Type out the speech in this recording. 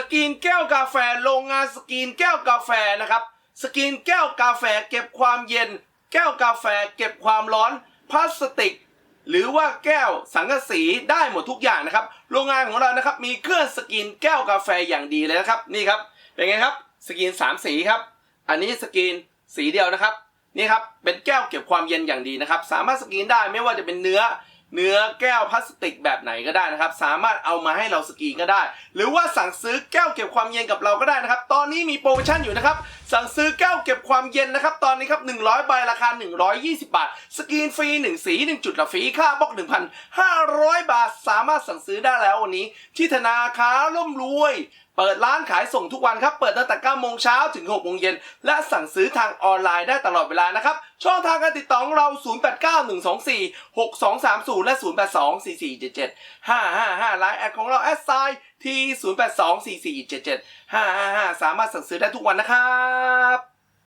สกรีนแก้วกาแฟโรงงานสกรีนแก้วกาแฟนะครับ สกรีนแก้วกาแฟเก็บความเย็น แก้วกาแฟเก็บความร้อนพลาสติก หรือว่าแก้วสังกะสีได้หมดทุกอย่างนะครับ โรงงานของเรานะครับมีเครื่องสกรีนแก้วกาแฟอย่างดีเลยนะครับนี่ครับเป็นไงครับสกรีนสามสีครับ อันนี้สกรีนสีเดียวนะครับนี่ครับเป็นแก้วเก็บความเย็นอย่างดีนะครับ สามารถสกรีนได้ไม่ว่าจะเป็นเนื้อ เนื้อแก้วพลาสติกแบบไหนก็ได้นะครับ สามารถเอามาให้เราสกีก็ได้ หรือว่าสั่งซื้อแก้วเก็บความเย็นกับเราก็ได้นะครับ ตอนนี้มีโปรโมชั่นอยู่นะครับ สั่งซื้อแก้วเก็บความเย็นนะครับ ตอนนี้ครับ 100 ใบราคา 120 บาท สกรีนฟรี 1 สี 1 จุดละฟรี ค่าบล็อก 1,500 บาท สามารถสั่งซื้อได้แล้ววันนี้ ที่ธนาคารร่มรวย เปิดร้านขายส่งทุกวันครับ เปิดตั้งแต่9โมงเช้าถึง6โมงเย็น และสั่งซื้อทางออนไลน์ได้ตลอดเวลานะครับ ช่องทางการติดต่อของเรา 0891246230 และ 0824477555 ไลน์แอดของเราแอดไซน์ที่ 0824477555 สามารถสั่งซื้อได้ทุกวันนะครับ